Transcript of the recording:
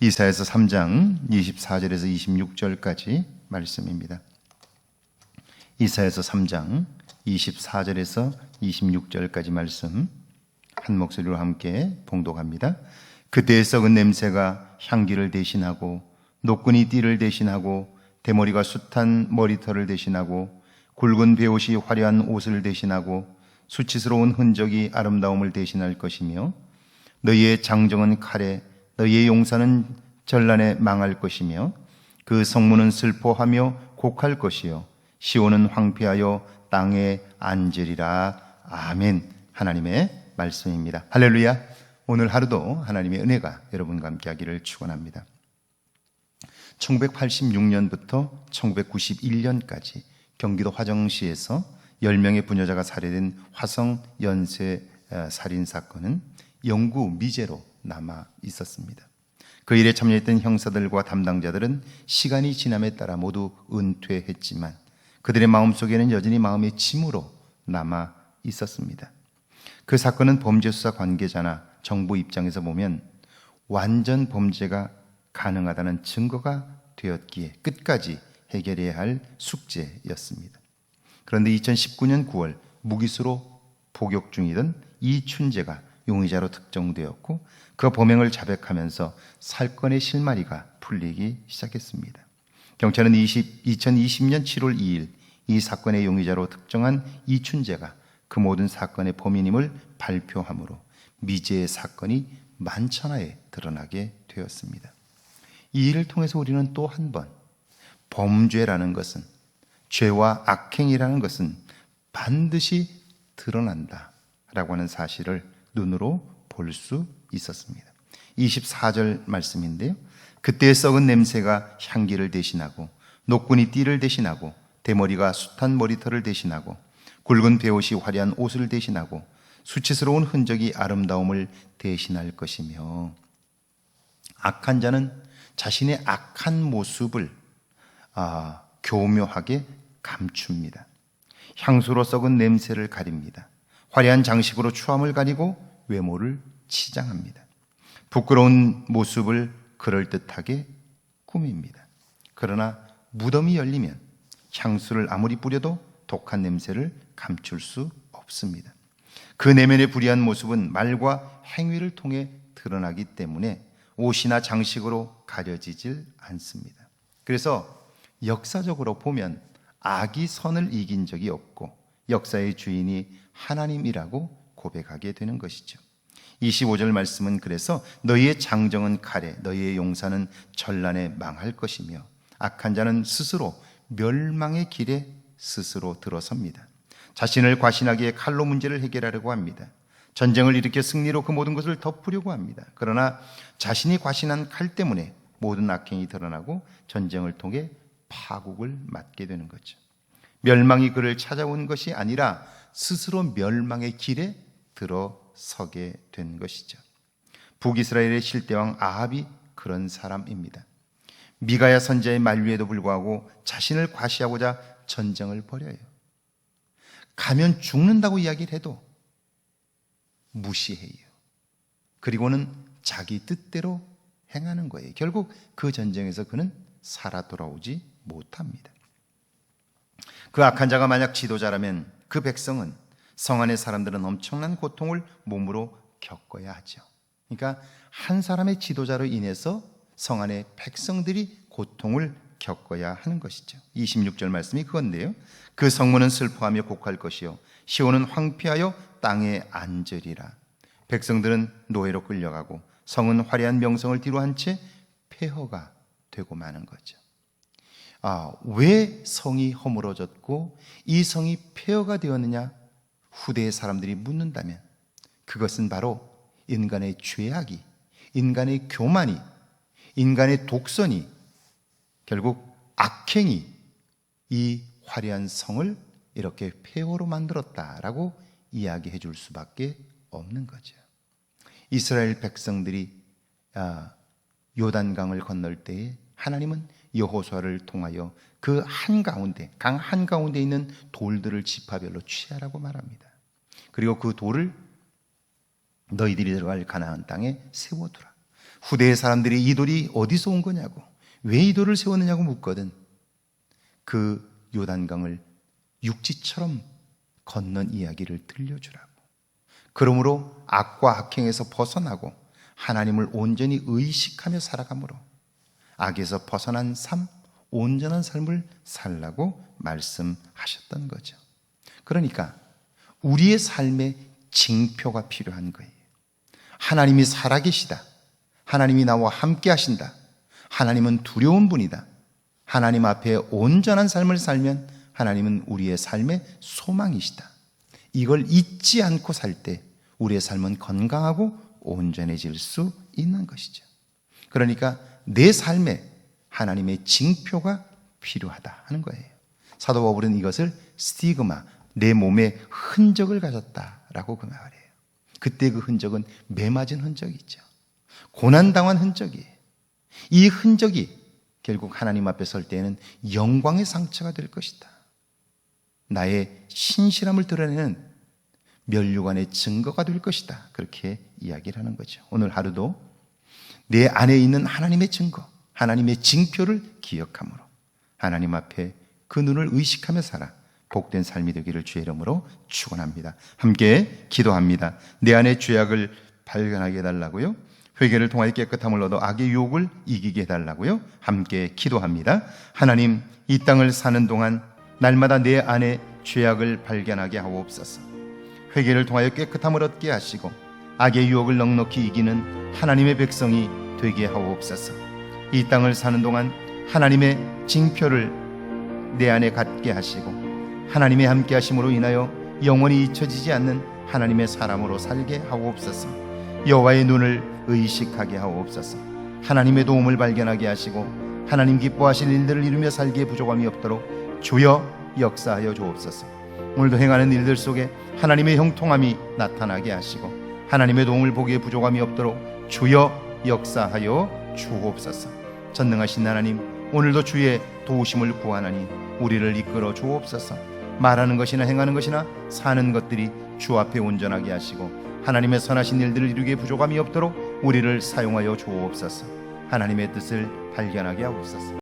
이사에서 3장 24절에서 26절까지 말씀입니다. 이사에서 3장 24절에서 26절까지 말씀 한 목소리로 함께 봉독합니다. 그때의 썩은 냄새가 향기를 대신하고 노끈이 띠를 대신하고 대머리가 숱한 머리털을 대신하고 굵은 베옷이 화려한 옷을 대신하고 수치스러운 흔적이 아름다움을 대신할 것이며 너희의 장정은 칼에 너희의 용사는 전란에 망할 것이며 그 성문은 슬퍼하며 곡할 것이요. 시온은 황폐하여 땅에 앉으리라. 아멘. 하나님의 말씀입니다. 할렐루야. 오늘 하루도 하나님의 은혜가 여러분과 함께 하기를 축원합니다. 1986년부터 1991년까지 경기도 화정시에서 10명의 부녀자가 살해된 화성 연쇄 살인 사건은 영구 미제로 남아 있었습니다. 그 일에 참여했던 형사들과 담당자들은 시간이 지남에 따라 모두 은퇴했지만 그들의 마음속에는 여전히 마음의 짐으로 남아 있었습니다. 그 사건은 범죄 수사 관계자나 정부 입장에서 보면 완전 범죄가 가능하다는 증거가 되었기에 끝까지 해결해야 할 숙제였습니다. 그런데 2019년 9월 무기수로 복역 중이던 이춘재가 용의자로 특정되었고 그 범행을 자백하면서 살건의 실마리가 풀리기 시작했습니다. 경찰은 20, 2020년 7월 2일 이 사건의 용의자로 특정한 이춘재가 그 모든 사건의 범인임을 발표하므로 미제의 사건이 만천하에 드러나게 되었습니다. 이 일을 통해서 우리는 또 한 번 범죄라는 것은 죄와 악행이라는 것은 반드시 드러난다 라고 하는 사실을 눈으로 볼 수 있었습니다. 24절 말씀인데요. 그때의 썩은 냄새가 향기를 대신하고 노끈이 띠를 대신하고 대머리가 숱한 머리털을 대신하고 굵은 베옷이 화려한 옷을 대신하고 수치스러운 흔적이 아름다움을 대신할 것이며 악한 자는 자신의 악한 모습을 아, 교묘하게 감춥니다. 향수로 썩은 냄새를 가립니다. 화려한 장식으로 추함을 가리고 외모를 치장합니다. 부끄러운 모습을 그럴듯하게 꾸밉니다. 그러나 무덤이 열리면 향수를 아무리 뿌려도 독한 냄새를 감출 수 없습니다. 그 내면의 불의한 모습은 말과 행위를 통해 드러나기 때문에 옷이나 장식으로 가려지질 않습니다. 그래서 역사적으로 보면 악이 선을 이긴 적이 없고 역사의 주인이 하나님이라고 고백하게 되는 것이죠. 25절 말씀은 그래서 너희의 장정은 칼에 너희의 용사는 전란에 망할 것이며 악한 자는 스스로 멸망의 길에 스스로 들어섭니다. 자신을 과신하기에 칼로 문제를 해결하려고 합니다. 전쟁을 일으켜 승리로 그 모든 것을 덮으려고 합니다. 그러나 자신이 과신한 칼 때문에 모든 악행이 드러나고 전쟁을 통해 파국을 맞게 되는 거죠. 멸망이 그를 찾아온 것이 아니라 스스로 멸망의 길에 들어서게 된 것이죠. 북이스라엘의 실대왕 아합이 그런 사람입니다. 미가야 선자의 만류에도 불구하고 자신을 과시하고자 전쟁을 벌여요. 가면 죽는다고 이야기를 해도 무시해요. 그리고는 자기 뜻대로 행하는 거예요. 결국 그 전쟁에서 그는 살아 돌아오지 못합니다. 그 악한 자가 만약 지도자라면 그 백성은 성 안의 사람들은 엄청난 고통을 몸으로 겪어야 하죠. 그러니까 한 사람의 지도자로 인해서 성 안의 백성들이 고통을 겪어야 하는 것이죠. 26절 말씀이 그건데요. 그 성문은 슬퍼하며 곡할 것이요. 시온은 황폐하여 땅에 앉으리라. 백성들은 노예로 끌려가고 성은 화려한 명성을 뒤로한 채 폐허가 되고 마는 거죠. 아, 왜 성이 허물어졌고 이 성이 폐허가 되었느냐? 후대의 사람들이 묻는다면 그것은 바로 인간의 죄악이, 인간의 교만이, 인간의 독선이 결국 악행이 이 화려한 성을 이렇게 폐허로 만들었다라고 이야기해 줄 수밖에 없는 거죠. 이스라엘 백성들이 아, 요단강을 건널 때에 하나님은 여호수아를 통하여 그 한가운데 강 한가운데 있는 돌들을 지파별로 취하라고 말합니다. 그리고 그 돌을 너희들이 들어갈 가나안 땅에 세워두라. 후대의 사람들이 이 돌이 어디서 온 거냐고, 왜 이 돌을 세웠느냐고 묻거든. 그 요단강을 육지처럼 건넌 이야기를 들려주라고. 그러므로 악과 악행에서 벗어나고 하나님을 온전히 의식하며 살아가므로 악에서 벗어난 삶, 온전한 삶을 살라고 말씀하셨던 거죠. 그러니까 우리의 삶에 징표가 필요한 거예요. 하나님이 살아계시다. 하나님이 나와 함께 하신다. 하나님은 두려운 분이다. 하나님 앞에 온전한 삶을 살면 하나님은 우리의 삶의 소망이시다. 이걸 잊지 않고 살 때 우리의 삶은 건강하고 온전해질 수 있는 것이죠. 그러니까 내 삶에 하나님의 징표가 필요하다 하는 거예요. 사도 바울은 이것을 스티그마, 내 몸에 흔적을 가졌다라고 그 말이에요. 그때 그 흔적은 매 맞은 흔적이죠. 고난당한 흔적이에요. 이 흔적이 결국 하나님 앞에 설 때에는 영광의 상처가 될 것이다. 나의 신실함을 드러내는 멸류관의 증거가 될 것이다. 그렇게 이야기를 하는 거죠. 오늘 하루도 내 안에 있는 하나님의 증거, 하나님의 징표를 기억함으로 하나님 앞에 그 눈을 의식하며 살아 복된 삶이 되기를 주의 이름으로 축원합니다. 함께 기도합니다. 내 안에 죄악을 발견하게 해달라고요. 회개를 통하여 깨끗함을 얻어 악의 유혹을 이기게 해달라고요. 함께 기도합니다. 하나님 이 땅을 사는 동안 날마다 내 안에 죄악을 발견하게 하옵소서. 회개를 통하여 깨끗함을 얻게 하시고 악의 유혹을 넉넉히 이기는 하나님의 백성이 되게 하옵소서. 이 땅을 사는 동안 하나님의 징표를 내 안에 갖게 하시고 하나님의 함께 하심으로 인하여 영원히 잊혀지지 않는 하나님의 사람으로 살게 하옵소서. 여호와의 눈을 의식하게 하옵소서. 하나님의 도움을 발견하게 하시고 하나님 기뻐하실 일들을 이루며 살기에 부족함이 없도록 주여 역사하여 주옵소서. 오늘도 행하는 일들 속에 하나님의 형통함이 나타나게 하시고 하나님의 도움을 보기에 부족함이 없도록 주여 역사하여 주옵소서. 전능하신 하나님 오늘도 주의 도우심을 구하나니 우리를 이끌어 주옵소서. 말하는 것이나 행하는 것이나 사는 것들이 주 앞에 온전하게 하시고 하나님의 선하신 일들을 이루기에 부족함이 없도록 우리를 사용하여 주옵소서. 하나님의 뜻을 발견하게 하옵소서.